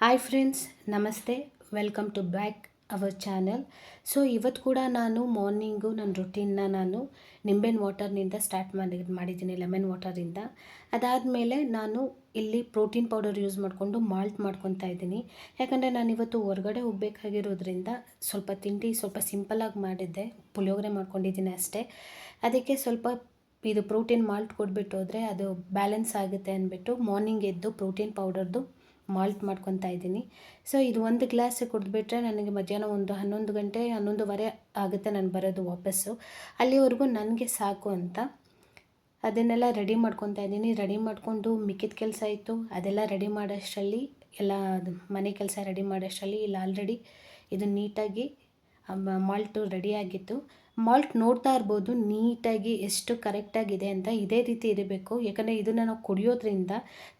Hi friends ನಮಸ್ತೆ. Welcome to back our channel so ಇವತ್ತು ಕೂಡ ನಾನು ಮಾರ್ನಿಂಗು ನನ್ನ ರುಟೀನ್ನ ನಾನು ನಿಂಬೆಹಣ್ಣು ವಾಟರ್ನಿಂದ ಸ್ಟಾರ್ಟ್ ಮಾಡಿ, ಮಾಡಿದ್ದೀನಿ ಲೆಮನ್ ವಾಟರಿಂದ ಅದಾದಮೇಲೆ ನಾನು ಇಲ್ಲಿ ಪ್ರೋಟೀನ್ ಪೌಡರ್ ಯೂಸ್ ಮಾಡಿಕೊಂಡು ಮಾಲ್ಟ್ ಮಾಡ್ಕೊತಾ ಇದ್ದೀನಿ. ಯಾಕಂದರೆ ನಾನು ಇವತ್ತು ಹೊರಗಡೆ ಹೋಗಬೇಕಾಗಿರೋದ್ರಿಂದ ಸ್ವಲ್ಪ ತಿಂಡಿ ಸ್ವಲ್ಪ ಸಿಂಪಲಾಗಿ ಮಾಡಿದ್ದೆ. ಪುಳಿಯೋಗರೆ ಮಾಡ್ಕೊಂಡಿದ್ದೀನಿ ಅಷ್ಟೇ. ಅದಕ್ಕೆ ಸ್ವಲ್ಪ ಇದು ಪ್ರೋಟೀನ್ ಮಾಲ್ಟ್ ಕೊಟ್ಬಿಟ್ಟು ಹೋದರೆ ಅದು ಬ್ಯಾಲೆನ್ಸ್ ಆಗುತ್ತೆ ಅಂದ್ಬಿಟ್ಟು ಮಾರ್ನಿಂಗ್ ಎದ್ದು ಪ್ರೋಟೀನ್ ಪೌಡರ್ದು ಮಾಲ್ಟ್ ಮಾಡ್ಕೊತಾ ಇದ್ದೀನಿ. ಸೊ ಇದು ಒಂದು ಗ್ಲಾಸ್ ಕುಡಿದ್ಬಿಟ್ರೆ ನನಗೆ ಮಧ್ಯಾಹ್ನ ಒಂದು ಹನ್ನೊಂದು ಗಂಟೆ, ಹನ್ನೊಂದುವರೆ ಆಗುತ್ತೆ ನಾನು ಬರೋದು ವಾಪಸ್ಸು. ಅಲ್ಲಿವರೆಗೂ ನನಗೆ ಸಾಕು ಅಂತ. ಅದನ್ನೆಲ್ಲ ರೆಡಿ ಮಾಡ್ಕೊತಾ ಇದ್ದೀನಿ. ರೆಡಿ ಮಾಡಿಕೊಂಡು ಮಿಕ್ಕಿದ ಕೆಲಸ ಇತ್ತು ಅದೆಲ್ಲ ರೆಡಿ ಮಾಡೋಷ್ಟರಲ್ಲಿ ಎಲ್ಲ ಮನೆ ಕೆಲಸ ರೆಡಿ ಮಾಡೋಷ್ಟರಲ್ಲಿ ಇಲ್ಲಿ ಆಲ್ರೆಡಿ ಇದು ನೀಟಾಗಿ ಮಾಲ್ಟು ರೆಡಿಯಾಗಿತ್ತು ಮಾಲ್ಟ್ ನೋಡ್ತಾ ಇರ್ಬೋದು, ನೀಟಾಗಿ ಎಷ್ಟು ಕರೆಕ್ಟಾಗಿದೆ ಅಂತ ಇದೇ ರೀತಿ ಇರಬೇಕು. ಯಾಕಂದರೆ ಇದನ್ನು ನಾವು ಕುಡಿಯೋದ್ರಿಂದ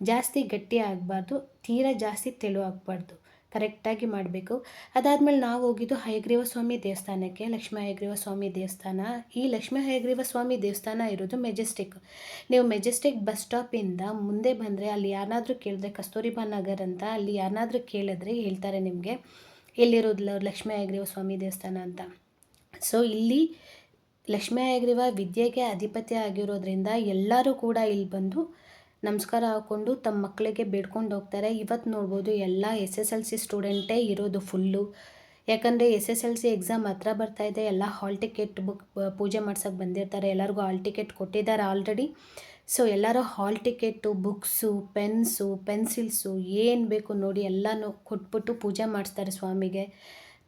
ಜಾಸ್ತಿ ಗಟ್ಟಿ ಆಗಬಾರ್ದು, ತೀರಾ ಜಾಸ್ತಿ ತೆಳು ಆಗಬಾರ್ದು. ಕರೆಕ್ಟಾಗಿ ಮಾಡಬೇಕು. ಅದಾದಮೇಲೆ ನಾವು ಹೋಗಿದ್ದು ಹಯಗ್ರೀವ ಸ್ವಾಮಿ ದೇವಸ್ಥಾನಕ್ಕೆ, ಲಕ್ಷ್ಮೀ ಹಯಗ್ರೀವ ಸ್ವಾಮಿ ದೇವಸ್ಥಾನ. ಈ ಲಕ್ಷ್ಮೀ ಹಯಗ್ರೀವ ಸ್ವಾಮಿ ದೇವಸ್ಥಾನ ಇರೋದು ಮೆಜೆಸ್ಟಿಕ್. ನೀವು ಮೆಜೆಸ್ಟಿಕ್ ಬಸ್ ಸ್ಟಾಪಿಂದ ಮುಂದೆ ಬಂದರೆ ಅಲ್ಲಿ ಯಾರನ್ನಾದರೂ ಕೇಳಿದ್ರೆ, ಕಸ್ತೂರಿಬಾ ನಗರ್ ಅಂತ ಅಲ್ಲಿ ಯಾರನ್ನಾದರೂ ಕೇಳಿದ್ರೆ ಹೇಳ್ತಾರೆ ನಿಮಗೆ. ಎಲ್ಲಿರೋದು ಲಕ್ಷ್ಮೀ ಹಯಗ್ರೀವ ಸ್ವಾಮಿ ದೇವಸ್ಥಾನ ಅಂತ. ಸೊ ಇಲ್ಲಿ ಲಕ್ಷ್ಮೀ ಹಯಗ್ರೀವ ವಿದ್ಯೆಗೆ ಅಧಿಪತಿ ಆಗಿರೋದ್ರಿಂದ ಎಲ್ಲರೂ ಕೂಡ ಇಲ್ಲಿ ಬಂದು ನಮಸ್ಕಾರ ಹಾಕ್ಕೊಂಡು ತಮ್ಮ ಮಕ್ಕಳಿಗೆ ಬೇಡ್ಕೊಂಡು ಹೋಗ್ತಾರೆ. ಇವತ್ತು ನೋಡ್ಬೋದು ಎಲ್ಲ ಎಸ್ ಎಸ್ ಎಲ್ ಸಿ ಸ್ಟೂಡೆಂಟೇ ಇರೋದು ಫುಲ್ಲು ಯಾಕಂದರೆ S S L C exam ಹತ್ರ ಬರ್ತಾಯಿದೆ ಎಲ್ಲ ಹಾಲ್ ಟಿಕೆಟ್ ಬುಕ್ ಪೂಜೆ ಮಾಡ್ಸೋಕ್ಕೆ ಬಂದಿರ್ತಾರೆ. ಎಲ್ಲರಿಗೂ ಹಾಲ್ ಟಿಕೆಟ್ ಕೊಟ್ಟಿದ್ದಾರೆ ಆಲ್ರೆಡಿ ಸೊ ಎಲ್ಲರೂ hall ticket books pens pencils ಏನು ಬೇಕು ನೋಡಿ ಎಲ್ಲನೂ ಕೊಟ್ಬಿಟ್ಟು ಪೂಜೆ ಮಾಡಿಸ್ತಾರೆ ಸ್ವಾಮಿಗೆ.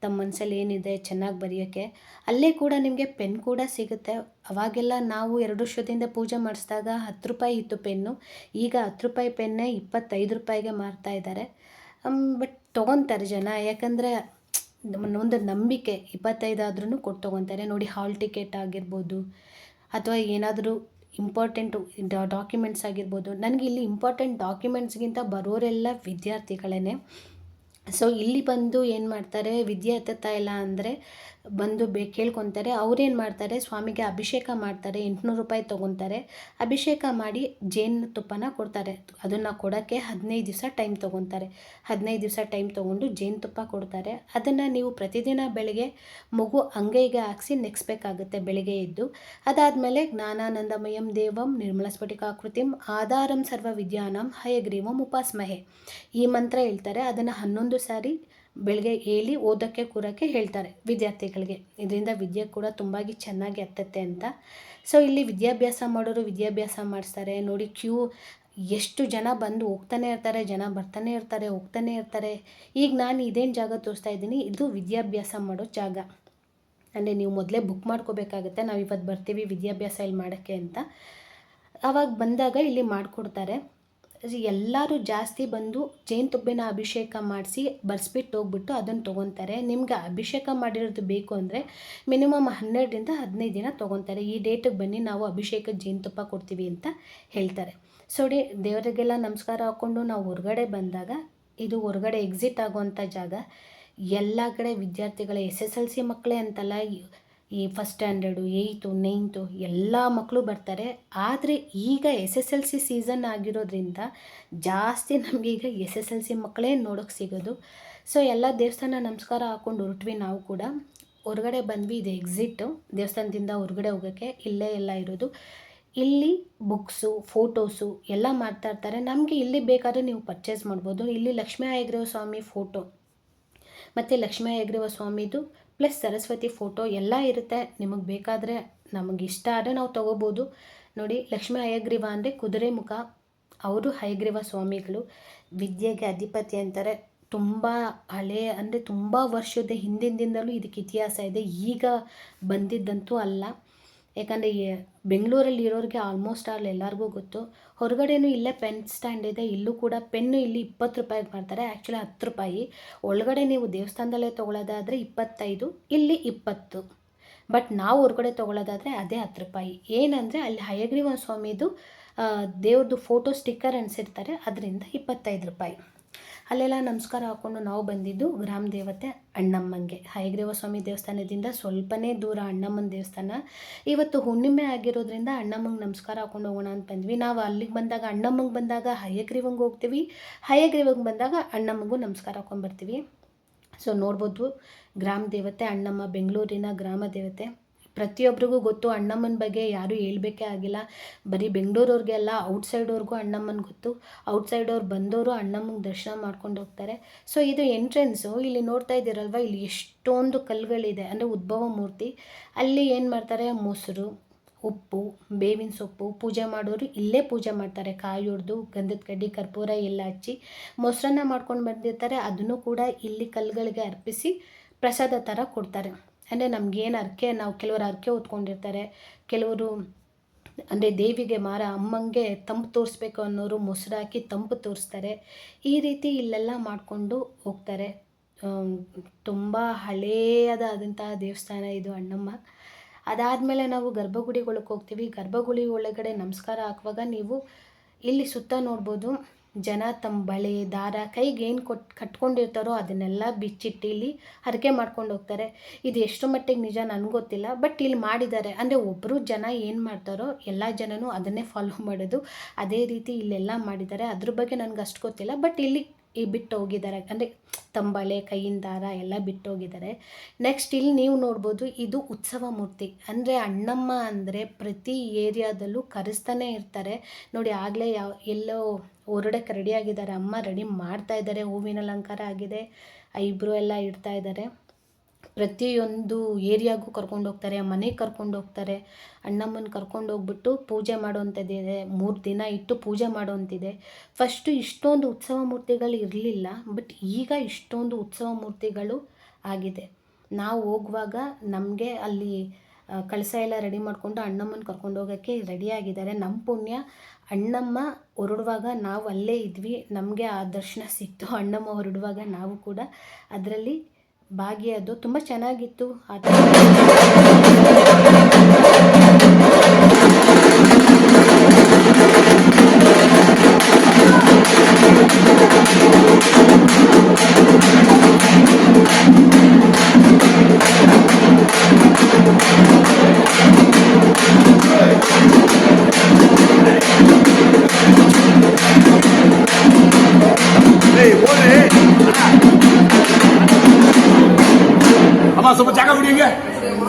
ತಮ್ಮ ಮನಸ್ಸಲ್ಲಿ ಏನಿದೆ ಚೆನ್ನಾಗಿ ಬರೆಯೋಕ್ಕೆ ಅಲ್ಲೇ ಕೂಡ ನಿಮಗೆ ಪೆನ್ ಕೂಡ ಸಿಗುತ್ತೆ. ಅವಾಗೆಲ್ಲ ನಾವು ಎರಡು ವರ್ಷದಿಂದ ಪೂಜೆ ಮಾಡಿಸಿದಾಗ ಹತ್ತು ರೂಪಾಯಿ ಇತ್ತು ಪೆನ್ನು, ಈಗ ಹತ್ತು ರೂಪಾಯಿ ಪೆನ್ನೇ ಇಪ್ಪತ್ತೈದು ರೂಪಾಯಿಗೆ ಮಾರ್ತಾ ಇದ್ದಾರೆ. ಬಟ್ ತೊಗೊತಾರೆ ಜನ, ಯಾಕಂದರೆ ಒಂದು ನಂಬಿಕೆ ಇಪ್ಪತ್ತೈದು ಆದ್ರೂ ಕೊಟ್ಟು ತೊಗೊತಾರೆ ನೋಡಿ, ಹಾಲ್ ಟಿಕೆಟ್ ಆಗಿರ್ಬೋದು, ಅಥವಾ ಏನಾದರೂ ಇಂಪಾರ್ಟೆಂಟ್ ಡಾಕ್ಯುಮೆಂಟ್ಸ್ ಆಗಿರ್ಬೋದು. ನನಗೆ ಇಲ್ಲಿ ಇಂಪಾರ್ಟೆಂಟ್ ಡಾಕ್ಯುಮೆಂಟ್ಸ್ಗಿಂತ ಬರೋರೆಲ್ಲ ವಿದ್ಯಾರ್ಥಿಗಳೇ ಸೊ ಇಲ್ಲಿ ಬಂದು ಏನು ಮಾಡ್ತಾರೆ? ವಿದ್ಯೆ ಹತ್ತುತ್ತಾ ಇಲ್ಲ ಅಂದರೆ ಬಂದು ಬೇ, ಕೇಳ್ಕೊತಾರೆ. ಅವ್ರೇನು ಮಾಡ್ತಾರೆ? ಸ್ವಾಮಿಗೆ ಅಭಿಷೇಕ ಮಾಡ್ತಾರೆ. ಎಂಟುನೂರು ರೂಪಾಯಿ ತೊಗೊತಾರೆ. ಅಭಿಷೇಕ ಮಾಡಿ ಜೇನು ತುಪ್ಪನ ಕೊಡ್ತಾರೆ. ಅದನ್ನು ಕೊಡೋಕ್ಕೆ ಹದಿನೈದು ದಿವಸ ಟೈಮ್ ತೊಗೊತಾರೆ. ಹದಿನೈದು ದಿವಸ ಟೈಮ್ ತೊಗೊಂಡು ಜೇನುತುಪ್ಪ ಕೊಡ್ತಾರೆ. ಅದನ್ನು ನೀವು ಪ್ರತಿದಿನ ಬೆಳಗ್ಗೆ ಮಗು ಅಂಗೈಗೆ ಹಾಕ್ಸಿ ನೆಕ್ಸ್ಬೇಕಾಗುತ್ತೆ ಬೆಳಗ್ಗೆ ಎದ್ದು. ಅದಾದಮೇಲೆ ಜ್ಞಾನಾನಂದಮಯಂ ದೇವಂ ನಿರ್ಮಲ ಸ್ಫಟಿಕಾಕೃತಿಂ ಆಧಾರಂ ಸರ್ವ ವಿದ್ಯಾನಂ ಹಯಗ್ರೀವಂ ಉಪಾಸ್ಮಹೆ. ಈ ಮಂತ್ರ ಹೇಳ್ತಾರೆ. ಅದನ್ನು ಹನ್ನೊಂದು ಸಾರಿ ಬೆಳಗ್ಗೆ ಹೇಳಿ ಓದೋಕ್ಕೆ ಕೂರೋಕ್ಕೆ ಹೇಳ್ತಾರೆ ವಿದ್ಯಾರ್ಥಿಗಳಿಗೆ. ಇದರಿಂದ ವಿದ್ಯೆ ಕೂಡ ತುಂಬ ಚೆನ್ನಾಗಿ ಹತ್ತತ್ತೆ ಅಂತ. ಸೊ ಇಲ್ಲಿ ವಿದ್ಯಾಭ್ಯಾಸ ಮಾಡೋರು ವಿದ್ಯಾಭ್ಯಾಸ ಮಾಡಿಸ್ತಾರೆ. ನೋಡಿ ಕ್ಯೂ ಎಷ್ಟು ಜನ ಬಂದು ಹೋಗ್ತಾನೆ ಇರ್ತಾರೆ, ಜನ ಬರ್ತಾನೆ ಇರ್ತಾರೆ, ಹೋಗ್ತಾನೆ ಇರ್ತಾರೆ. ಈಗ ನಾನು ಇದೇನು ಜಾಗ ತೋರಿಸ್ತಾ ಇದ್ದೀನಿ, ಇದು ವಿದ್ಯಾಭ್ಯಾಸ ಮಾಡೋ ಜಾಗ. ಅಂದರೆ ನೀವು ಮೊದಲೇ ಬುಕ್ ಮಾಡ್ಕೋಬೇಕಾಗತ್ತೆ, ನಾವು ಇವತ್ತು ಬರ್ತೀವಿ ವಿದ್ಯಾಭ್ಯಾಸ ಇಲ್ಲಿ ಮಾಡೋಕ್ಕೆ ಅಂತ. ಆವಾಗ ಬಂದಾಗ ಇಲ್ಲಿ ಮಾಡಿಕೊಡ್ತಾರೆ. ಎಲ್ಲರೂ ಜಾಸ್ತಿ ಬಂದು ಜೇನುತುಪ್ಪಿನ ಅಭಿಷೇಕ ಮಾಡಿಸಿ ಬರ್ಸ್ಬಿಟ್ಟು ಹೋಗ್ಬಿಟ್ಟು ಅದನ್ನು ತೊಗೊತಾರೆ ನಿಮ್ಗೆ ಅಭಿಷೇಕ ಮಾಡಿರೋದು ಬೇಕು ಅಂದರೆ ಮಿನಿಮಮ್ ಹನ್ನೆರಡರಿಂದ ಹದಿನೈದು ದಿನ ತೊಗೊತಾರೆ ಈ ಡೇಟಿಗೆ ಬನ್ನಿ, ನಾವು ಅಭಿಷೇಕ ಜೇನುತುಪ್ಪ ಕೊಡ್ತೀವಿ ಅಂತ ಹೇಳ್ತಾರೆ. ಸೊ ಡಿ, ದೇವರಿಗೆಲ್ಲ ನಮಸ್ಕಾರ ಹಾಕ್ಕೊಂಡು ನಾವು ಹೊರಗಡೆ ಬಂದಾಗ, ಇದು ಹೊರಗಡೆ ಎಕ್ಸಿಟ್ ಆಗುವಂಥ ಜಾಗ. ಎಲ್ಲ ಕಡೆ ವಿದ್ಯಾರ್ಥಿಗಳ, ಎಸ್ ಎಸ್ ಎಲ್ ಸಿ ಮಕ್ಕಳೇ ಅಂತಲ್ಲ ಈ ಫಸ್ಟ್ ಸ್ಟ್ಯಾಂಡರ್ಡು ಏಯ್ತು ನೈನ್ತು ಎಲ್ಲ ಮಕ್ಕಳು ಬರ್ತಾರೆ. ಆದರೆ ಈಗ S S L C season ಆಗಿರೋದ್ರಿಂದ ಜಾಸ್ತಿ ನಮಗೆ ಈಗ ಎಸ್ ಎಸ್ ಎಲ್ ಸಿ ಮಕ್ಕಳೇ ನೋಡೋಕ್ಕೆ ಸಿಗೋದು. ಸೊ ಎಲ್ಲ ದೇವಸ್ಥಾನ ನಮಸ್ಕಾರ ಹಾಕ್ಕೊಂಡು ಹೊರಟ್ವಿ ನಾವು ಕೂಡ. ಹೊರಗಡೆ ಬಂದ್ವಿ, ಇದು ಎಕ್ಸಿಟ್ಟು ದೇವಸ್ಥಾನದಿಂದ ಹೊರಗಡೆ ಹೋಗೋಕ್ಕೆ ಇಲ್ಲೇ ಎಲ್ಲ ಇರೋದು. ಇಲ್ಲಿ ಬುಕ್ಸು ಫೋಟೋಸು ಎಲ್ಲ ಮಾಡ್ತಾ ಇರ್ತಾರೆ. ನಮಗೆ ಇಲ್ಲಿ ಬೇಕಾದರೆ ನೀವು ಪರ್ಚೇಸ್ ಮಾಡ್ಬೋದು. ಇಲ್ಲಿ ಲಕ್ಷ್ಮೀ ಆಯಗ್ರಹ ಸ್ವಾಮಿ ಫೋಟೋ ಮತ್ತು ಲಕ್ಷ್ಮೀ ಆಯಗ್ರಹ ಸ್ವಾಮಿದು ಪ್ಲಸ್ ಸರಸ್ವತಿ ಫೋಟೋ ಎಲ್ಲ ಇರುತ್ತೆ. ನಿಮಗೆ ಬೇಕಾದರೆ ನಮಗೆ ಇಷ್ಟ ಆದರೆ ನಾವು ತೊಗೋಬೋದು. ನೋಡಿ, ಲಕ್ಷ್ಮೀ ಹಯಗ್ರೀವ ಅಂದರೆ ಕುದುರೆ ಮುಖ. ಅವರು ಹಯಗ್ರೀವ ಸ್ವಾಮಿಗಳು. ವಿದ್ಯೆಗೆ ಅಧಿಪತಿ ಅಂತಾರೆ. ತುಂಬ ಹಳೆ ಅಂದರೆ ತುಂಬ ವರ್ಷದ ಹಿಂದಿನಿಂದಲೂ ಇದಕ್ಕೆ ಇತಿಹಾಸ ಇದೆ. ಈಗ ಬಂದಿದ್ದಂತೂ ಅಲ್ಲ. ಯಾಕಂದರೆ ಬೆಂಗಳೂರಲ್ಲಿ ಇರೋರಿಗೆ ಆಲ್ಮೋಸ್ಟ್ ಆಲ್ ಎಲ್ಲರಿಗೂ ಗೊತ್ತು. ಹೊರಗಡೆನೂ ಇಲ್ಲೇ ಪೆನ್ ಸ್ಟ್ಯಾಂಡ್ ಇದೆ. ಇಲ್ಲೂ ಕೂಡ ಪೆನ್ನು ಇಲ್ಲಿ ಇಪ್ಪತ್ತು ರೂಪಾಯಿಗೆ ಮಾಡ್ತಾರೆ. ಆ್ಯಕ್ಚುಲಿ ಹತ್ತು ರೂಪಾಯಿ. ಒಳಗಡೆ ನೀವು ದೇವಸ್ಥಾನದಲ್ಲೇ ತೊಗೊಳ್ಳೋದಾದರೆ ಇಪ್ಪತ್ತೈದು, ಇಲ್ಲಿ ಇಪ್ಪತ್ತು. ಬಟ್ ನಾವು ಹೊರಗಡೆ ತೊಗೊಳ್ಳೋದಾದರೆ ಅದೇ ಹತ್ತು ರೂಪಾಯಿ. ಏನಂದರೆ ಅಲ್ಲಿ ಹಯಗ್ರೀವ ಸ್ವಾಮಿದು ದೇವ್ರದ್ದು ಫೋಟೋ ಸ್ಟಿಕ್ಕರ್ ಅನ್ಸಿರ್ತಾರೆ. ಅದರಿಂದ ಇಪ್ಪತ್ತೈದು ರೂಪಾಯಿ. ಅಲ್ಲೆಲ್ಲ ನಮಸ್ಕಾರ ಹಾಕ್ಕೊಂಡು ನಾವು ಬಂದಿದ್ದು ಗ್ರಾಮ ದೇವತೆ ಅಣ್ಣಮ್ಮಂಗೆ. ಹಯಗ್ರೀವ ಸ್ವಾಮಿ ದೇವಸ್ಥಾನದಿಂದ ಸ್ವಲ್ಪನೇ ದೂರ ಅಣ್ಣಮ್ಮನ ದೇವಸ್ಥಾನ. ಇವತ್ತು ಹುಣ್ಣಿಮೆ ಆಗಿರೋದ್ರಿಂದ ಅಣ್ಣಮ್ಮಂಗೆ ನಮಸ್ಕಾರ ಹಾಕೊಂಡು ಹೋಗೋಣ ಅಂತ ಬಂದ್ವಿ. ನಾವು ಅಲ್ಲಿಗೆ ಬಂದಾಗ ಅಣ್ಣಮ್ಮಂಗೆ ಬಂದಾಗ ಹಯಗ್ರೀವಂಗೆ ಹೋಗ್ತೀವಿ. ಹಯಗ್ರೀವಂಗೆ ಬಂದಾಗ ಅಣ್ಣಮ್ಮಂಗೂ ನಮಸ್ಕಾರ ಹಾಕೊಂಡು ಬರ್ತೀವಿ. ಸೊ ನೋಡ್ಬೋದು ಗ್ರಾಮ ದೇವತೆ ಅಣ್ಣಮ್ಮ ಬೆಂಗಳೂರಿನ ಗ್ರಾಮ ದೇವತೆ. ಪ್ರತಿಯೊಬ್ಬರಿಗೂ ಗೊತ್ತು ಅಣ್ಣಮ್ಮನ ಬಗ್ಗೆ ಯಾರೂ ಹೇಳಬೇಕೇ ಆಗಿಲ್ಲ. ಬರೀ ಬೆಂಗಳೂರವ್ರಿಗೆ ಅಲ್ಲ ಔಟ್ಸೈಡವ್ರಿಗೂ ಅಣ್ಣಮ್ಮನ ಗೊತ್ತು. ಔಟ್ಸೈಡವ್ರು ಬಂದವರು ಅಣ್ಣಮ್ಮನ ದರ್ಶನ ಮಾಡ್ಕೊಂಡು ಹೋಗ್ತಾರೆ. ಸೊ ಇದು ಎಂಟ್ರೆನ್ಸು ಇಲ್ಲಿ ನೋಡ್ತಾ ಇದ್ದೀರಲ್ವ, ಇಲ್ಲಿ ಎಷ್ಟೊಂದು ಕಲ್ಲುಗಳಿದೆ ಅಂದರೆ ಉದ್ಭವ ಮೂರ್ತಿ. ಅಲ್ಲಿ ಏನು ಮಾಡ್ತಾರೆ? ಮೊಸರು, ಉಪ್ಪು, ಬೇವಿನ ಸೊಪ್ಪು ಪೂಜೆ ಮಾಡೋರು ಇಲ್ಲೇ ಪೂಜೆ ಮಾಡ್ತಾರೆ. ಕಾಯಿ ಹೊಡೆದು ಗಂಧದ ಕಡ್ಡಿ, ಕರ್ಪೂರ ಎಲ್ಲ ಹಚ್ಚಿ ಮೊಸರನ್ನ ಮಾಡ್ಕೊಂಡು ಬಂದಿರ್ತಾರೆ. ಅದನ್ನು ಕೂಡ ಇಲ್ಲಿ ಕಲ್ಲುಗಳಿಗೆ ಅರ್ಪಿಸಿ ಪ್ರಸಾದ ಥರ ಕೊಡ್ತಾರೆ. ಅಂದರೆ ನಮಗೇನು ಅರ್ಕೆ ನಾವು ಕೆಲವರು ಅರ್ಕೆ ಹೊತ್ಕೊಂಡಿರ್ತಾರೆ. ಕೆಲವರು ಅಂದರೆ ದೇವಿಗೆ ಮಾರ ಅಮ್ಮಂಗೆ ತಂಪು ತೋರಿಸ್ಬೇಕು ಅನ್ನೋರು ಮೊಸರು ಹಾಕಿ ತಂಪು ತೋರಿಸ್ತಾರೆ. ಈ ರೀತಿ ಇಲ್ಲೆಲ್ಲ ಮಾಡಿಕೊಂಡು ಹೋಗ್ತಾರೆ. ತುಂಬ ಹಳೆಯದಾದಂತಹ ದೇವಸ್ಥಾನ ಇದು ಅಣ್ಣಮ್ಮ. ಅದಾದಮೇಲೆ ನಾವು ಗರ್ಭಗುಡಿಗಳಿಗೆ ಹೋಗ್ತೀವಿ. ಗರ್ಭಗುಡಿ ಒಳಗಡೆ ನಮಸ್ಕಾರ ಹಾಕುವಾಗ ನೀವು ಇಲ್ಲಿ ಸುತ್ತ ನೋಡ್ಬೋದು. ಜನ ತಮ್ಮ ಬಳೆ, ದಾರ ಕೈಗೆ ಏನು ಕೊಟ್ಟು ಕಟ್ಕೊಂಡಿರ್ತಾರೋ ಅದನ್ನೆಲ್ಲ ಬಿಚ್ಚಿಟ್ಟು ಇಲ್ಲಿ ಹರಕೆ ಮಾಡ್ಕೊಂಡು ಹೋಗ್ತಾರೆ. ಇದು ಎಷ್ಟು ಮಟ್ಟಿಗೆ ನಿಜ ನನಗೆ ಗೊತ್ತಿಲ್ಲ, ಬಟ್ ಇಲ್ಲಿ ಮಾಡಿದ್ದಾರೆ. ಅಂದರೆ ಒಬ್ಬರು ಜನ ಏನು ಮಾಡ್ತಾರೋ ಎಲ್ಲ ಜನನೂ ಅದನ್ನೇ ಫಾಲೋ ಮಾಡೋದು. ಅದೇ ರೀತಿ ಇಲ್ಲೆಲ್ಲ ಮಾಡಿದ್ದಾರೆ. ಅದ್ರ ಬಗ್ಗೆ ನನಗೆ ಅಷ್ಟು ಗೊತ್ತಿಲ್ಲ, ಬಟ್ ಇಲ್ಲಿ ಈ ಬಿಟ್ಟು ಹೋಗಿದ್ದಾರೆ. ಅಂದರೆ ತಂಬಳೆ, ಕೈಯಿಂದ ದಾರ ಎಲ್ಲ ಬಿಟ್ಟು ಹೋಗಿದ್ದಾರೆ. ನೆಕ್ಸ್ಟ್ ಇಲ್ಲಿ ನೀವು ನೋಡ್ಬೋದು ಇದು ಉತ್ಸವ ಮೂರ್ತಿ. ಅಂದರೆ ಅಣ್ಣಮ್ಮ ಅಂದರೆ ಪ್ರತಿ ಏರಿಯಾದಲ್ಲೂ ಕರೆಸ್ತಾನೆ ಇರ್ತಾರೆ. ನೋಡಿ ಆಗಲೇ ಯಾವ ಎಲ್ಲೋ ಹೊರಡಕ್ಕೆ ರೆಡಿ ಆಗಿದ್ದಾರೆ. ಅಮ್ಮ ರೆಡಿ ಮಾಡ್ತಾ ಇದ್ದಾರೆ. ಹೂವಿನ ಅಲಂಕಾರ ಆಗಿದೆ. ಐಬ್ರು ಎಲ್ಲ ಇಡ್ತಾ ಇದ್ದಾರೆ. ಪ್ರತಿಯೊಂದು ಏರಿಯಾಗೂ ಕರ್ಕೊಂಡು ಹೋಗ್ತಾರೆ, ಮನೆಗೆ ಕರ್ಕೊಂಡು ಹೋಗ್ತಾರೆ, ಅಣ್ಣಮ್ಮನ ಕರ್ಕೊಂಡು ಹೋಗ್ಬಿಟ್ಟು ಪೂಜೆ ಮಾಡುವಂಥದ್ದಿದೆ. ಮೂರು ದಿನ ಇಟ್ಟು ಪೂಜೆ ಮಾಡುವಂತಿದೆ. ಫಸ್ಟು ಇಷ್ಟೊಂದು ಉತ್ಸವ ಮೂರ್ತಿಗಳು ಇರಲಿಲ್ಲ ಬಟ್ ಈಗ ಇಷ್ಟೊಂದು ಉತ್ಸವ ಮೂರ್ತಿಗಳು ಆಗಿದೆ. ನಾವು ಹೋಗುವಾಗ ನಮಗೆ ಅಲ್ಲಿ ಕಳಸ ಎಲ್ಲ ರೆಡಿ ಮಾಡಿಕೊಂಡು ಅಣ್ಣಮ್ಮನ ಕರ್ಕೊಂಡು ಹೋಗೋಕ್ಕೆ ರೆಡಿಯಾಗಿದ್ದಾರೆ ನಮ್ಮ ಪುಣ್ಯ, ಅಣ್ಣಮ್ಮ ಹೊರಡುವಾಗ ನಾವು ಅಲ್ಲೇ ಇದ್ವಿ. ನಮಗೆ ಆ ದರ್ಶನ ಸಿಕ್ತು. ಅಣ್ಣಮ್ಮ ಹೊರಡುವಾಗ ನಾವು ಕೂಡ ಅದರಲ್ಲಿ ಭಾಗಿಯಾದ್ದು ತುಂಬ ಚೆನ್ನಾಗಿತ್ತು ಆ ಅಮ್ಮ ಸ್ವಲ್ಪ ಜಾಗ ಬಿಡಿ ಹಿಂಗೆ.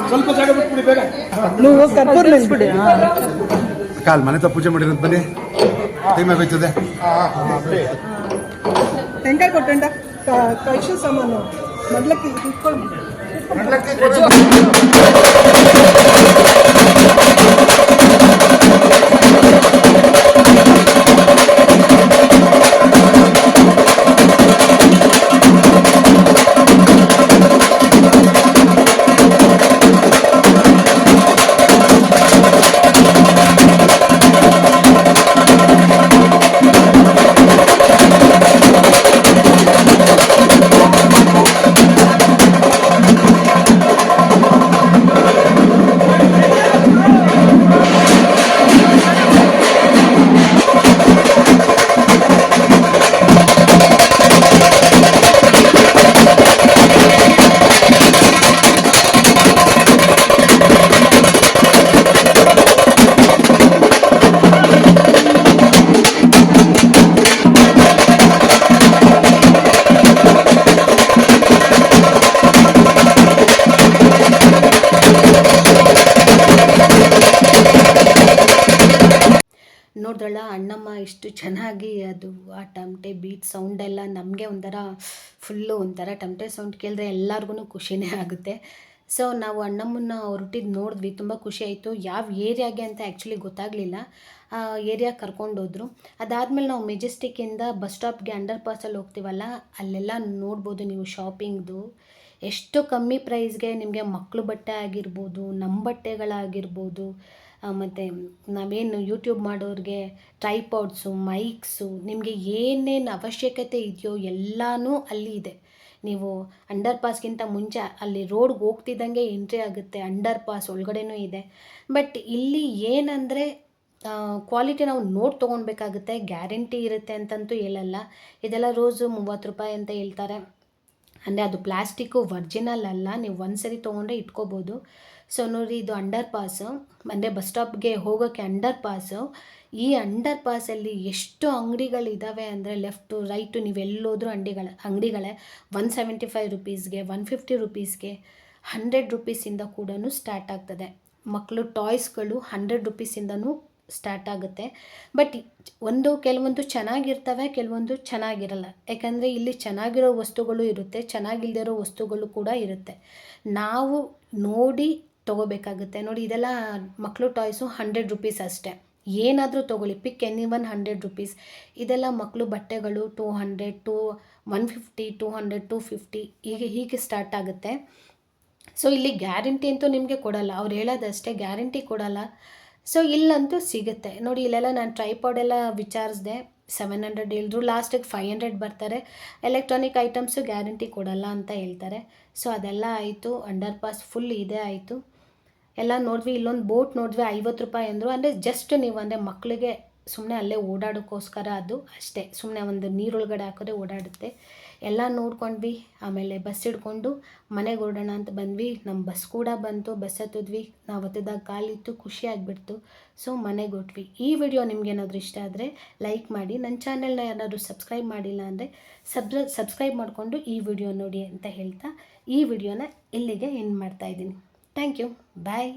ಸ್ವಲ್ಪ ಜಾಗ ಬಿಟ್ಬಿಡಿ ಬೇಗ. ನೀವು ಕರ್ಪೂರ ನಿಲ್ಸ್ಬಿಡಿ ಕಾಲ್ ಮನೆ ತ ಪೂಜೆ ಮಾಡಿರೋದು ಬನ್ನಿ. ಟೈಮ್ ಆಗೋಯ್ತದೆ. ಟೆಂಕಾಯಿ ಕೊಟ್ಟಂಡ? ಕೈಶು ಸಾಮಾನು. ಮಡ್ಲಕ್ಕಿ ಇಟ್ಕೊಂಡು ನೋಡಿದ್ರಲ್ಲ ಟಮಟೆ ಬೀಟ್ ಸೌಂಡ್ ಎಲ್ಲ ನಮಗೆ ಒಂಥರ ಫುಲ್ಲು ಒಂಥರ ಟಮಟೆ ಸೌಂಡ್ ಕೇಳಿದ್ರೆ ಎಲ್ಲರಿಗೂ ಖುಷಿನೇ ಆಗುತ್ತೆ. ಸೊ ನಾವು ಅಣ್ಣಮ್ಮನ್ನ ಹೊರಟಿದ್ದು ನೋಡಿದ್ವಿ, ತುಂಬ ಖುಷಿ ಆಯಿತು. ಯಾವ ಏರಿಯಾಗೆ ಅಂತ ಆ್ಯಕ್ಚುಲಿ ಗೊತ್ತಾಗಲಿಲ್ಲ. ಆ, ಏರಿಯಾ ಕರ್ಕೊಂಡೋದ್ರು. ಅದಾದಮೇಲೆ ನಾವು ಮೆಜೆಸ್ಟಿಕ್ಕಿಂದ ಬಸ್ ಸ್ಟಾಪ್ಗೆ ಅಂಡರ್ ಪಾಸಲ್ಲಿ ಹೋಗ್ತೀವಲ್ಲ, ಅಲ್ಲೆಲ್ಲ ನೋಡ್ಬೋದು ನೀವು ಶಾಪಿಂಗ್ದು ಎಷ್ಟು ಕಮ್ಮಿ ಪ್ರೈಸ್ಗೆ ನಿಮಗೆ ಮಕ್ಕಳು ಬಟ್ಟೆ ಆಗಿರ್ಬೋದು ನಮ್ಮ ಬಟ್ಟೆಗಳಾಗಿರ್ಬೋದು. ಮತ್ತು ನಾವೇನು ಯೂಟ್ಯೂಬ್ ಮಾಡೋರಿಗೆ ಟ್ರೈಪಾಡ್ಸು ಮೈಕ್ಸು ನಿಮಗೆ ಏನೇನು ಅವಶ್ಯಕತೆ ಇದೆಯೋ ಎಲ್ಲನೂ ಅಲ್ಲಿ ಇದೆ. ನೀವು ಅಂಡರ್ ಪಾಸ್ಗಿಂತ ಮುಂಚೆ ಅಲ್ಲಿ ರೋಡ್ಗೆ ಹೋಗ್ತಿದ್ದಂಗೆ ಎಂಟ್ರಿ ಆಗುತ್ತೆ ಅಂಡರ್ ಪಾಸ್ ಒಳಗಡೆನೂ ಇದೆ. ಬಟ್ ಇಲ್ಲಿ ಏನಂದರೆ ಕ್ವಾಲಿಟಿ ನಾವು ನೋಡಿ ತೊಗೊಳ್ಬೇಕಾಗುತ್ತೆ ಗ್ಯಾರಂಟಿ ಇರುತ್ತೆ ಅಂತಂತೂ ಹೇಳಲ್ಲ. ಇದೆಲ್ಲ ರೋಸು ಮೂವತ್ತು ರೂಪಾಯಿ ಅಂತ ಹೇಳ್ತಾರೆ. ಅಂದರೆ ಅದು ಪ್ಲಾಸ್ಟಿಕ್ಕು ವರ್ಜಿನಲ್ ಅಲ್ಲ, ನೀವು ಒಂದು ಸರಿ ತೊಗೊಂಡ್ರೆ ಇಟ್ಕೋಬೋದು. ಸೊ ನೋಡಿ, ಇದು ಅಂಡರ್ ಪಾಸು ಅಂದರೆ ಬಸ್ ಸ್ಟಾಪ್ಗೆ ಹೋಗೋಕ್ಕೆ ಅಂಡರ್ ಪಾಸು ಈ ಅಂಡರ್ ಪಾಸಲ್ಲಿ ಎಷ್ಟು ಅಂಗಡಿಗಳಿದ್ದಾವೆ ಅಂದರೆ ಲೆಫ್ಟು ರೈಟು ನೀವೆಲ್ಲೋದ್ರೂ ಅಂಗಡಿಗಳ, ಅಂಗಡಿಗಳೇ ಒನ್ ಸೆವೆಂಟಿ ಫೈವ್ ರುಪೀಸ್ಗೆ ಒನ್ ಫಿಫ್ಟಿ ರುಪೀಸ್ಗೆ ಹಂಡ್ರೆಡ್ ರುಪೀಸಿಂದ ಕೂಡ ಸ್ಟಾರ್ಟ್ ಆಗ್ತದೆ. ಮಕ್ಕಳು ಟಾಯ್ಸ್ಗಳು ಹಂಡ್ರೆಡ್ ರುಪೀಸಿಂದನೂ ಸ್ಟಾರ್ಟ್ ಆಗುತ್ತೆ. ಬಟ್ ಒಂದು ಕೆಲವೊಂದು ಚೆನ್ನಾಗಿರ್ತವೆ, ಕೆಲವೊಂದು ಚೆನ್ನಾಗಿರಲ್ಲ. ಯಾಕಂದರೆ ಇಲ್ಲಿ ಚೆನ್ನಾಗಿರೋ ವಸ್ತುಗಳು ಇರುತ್ತೆ, ಚೆನ್ನಾಗಿಲ್ದಿರೋ ವಸ್ತುಗಳು ಕೂಡ ಇರುತ್ತೆ. ನಾವು ನೋಡಿ ತೊಗೋಬೇಕಾಗುತ್ತೆ. ನೋಡಿ, ಇದೆಲ್ಲ ಮಕ್ಕಳು ಟಾಯ್ಸು ಹಂಡ್ರೆಡ್ ರುಪೀಸ್ ಅಷ್ಟೇ. ಏನಾದರೂ ತೊಗೊಳ್ಳಿ, pick any one hundred rupees. ಇದೆಲ್ಲ ಮಕ್ಕಳು ಬಟ್ಟೆಗಳು two hundred, two one fifty, two hundred, two fifty ಹೀಗೆ ಹೀಗೆ ಸ್ಟಾರ್ಟ್ ಆಗುತ್ತೆ. ಸೊ, ಇಲ್ಲಿ ಗ್ಯಾರಂಟಿ ಅಂತೂ ನಿಮಗೆ ಕೊಡಲ್ಲ. ಅವ್ರು ಹೇಳೋದಷ್ಟೇ ಗ್ಯಾರಂಟಿ ಕೊಡಲ್ಲ. ಸೊ, ಇಲ್ಲಂತೂ ಸಿಗುತ್ತೆ. ನೋಡಿ, ಇಲ್ಲೆಲ್ಲ ನಾನು ಟ್ರೈಪಾಡ್ ಎಲ್ಲ ವಿಚಾರಿಸಿದೆ. ಸೆವೆನ್ ಹಂಡ್ರೆಡ್ ಹೇಳಿದ್ರು ಲಾಸ್ಟಿಗೆ ಫೈವ್ ಹಂಡ್ರೆಡ್ ಬರ್ತಾರೆ. ಎಲೆಕ್ಟ್ರಾನಿಕ್ ಐಟಮ್ಸು ಗ್ಯಾರಂಟಿ ಕೊಡಲ್ಲ ಅಂತ ಹೇಳ್ತಾರೆ. ಸೊ, ಅದೆಲ್ಲ ಆಯಿತು. ಅಂಡರ್ ಪಾಸ್ ಫುಲ್ ಇದೇ ಆಯಿತು. ಎಲ್ಲ ನೋಡಿದ್ವಿ, ಇಲ್ಲೊಂದು ಬೋಟ್ ನೋಡಿದ್ವಿ, ಐವತ್ತು ರೂಪಾಯಿ ಅಂದರು. ಅಂದರೆ ಜಸ್ಟ್ ನೀವು ಅಂದರೆ ಮಕ್ಕಳಿಗೆ ಸುಮ್ಮನೆ ಅಲ್ಲೇ ಓಡಾಡೋಕ್ಕೋಸ್ಕರ ಅದು ಅಷ್ಟೇ. ಸುಮ್ಮನೆ ಒಂದು ನೀರೊಳಗಡೆ ಹಾಕಿದ್ರೆ ಓಡಾಡುತ್ತೆ. ಎಲ್ಲ ನೋಡ್ಕೊಂಡ್ವಿ, ಆಮೇಲೆ ಬಸ್ ಹಿಡ್ಕೊಂಡು ಮನೆಗೆ ಹೊರಡೋಣ ಅಂತ ಬಂದ್ವಿ. ನಮ್ಮ ಬಸ್ ಕೂಡ ಬಂತು ಬಸ್ ಹತ್ತಿದ್ವಿ. ನಾವು ಹತ್ತಿದಾಗ ಕಾಲಿತ್ತು, ಖುಷಿ ಆಗಿಬಿಡ್ತು. ಸೊ ಮನೆಗೆ ಹೊಟ್ವಿ ಈ ವಿಡಿಯೋ ನಿಮ್ಗೇನಾದರೂ ಇಷ್ಟ ಆದರೆ ಲೈಕ್ ಮಾಡಿ. ನನ್ನ ಚಾನೆಲ್ನ ಯಾರಾದರೂ ಸಬ್ಸ್ಕ್ರೈಬ್ ಮಾಡಿಲ್ಲ ಅಂದರೆ ಸಬ್ಸ್ಕ್ರೈಬ್ ಮಾಡಿಕೊಂಡು ಈ ವಿಡಿಯೋ ನೋಡಿ ಅಂತ ಹೇಳ್ತಾ ಈ ವಿಡಿಯೋನ ಇಲ್ಲಿಗೆ ಎಂಡ್ ಮಾಡ್ತಾಯಿದ್ದೀನಿ ಥ್ಯಾಂಕ್ ಯು ಬಾಯ್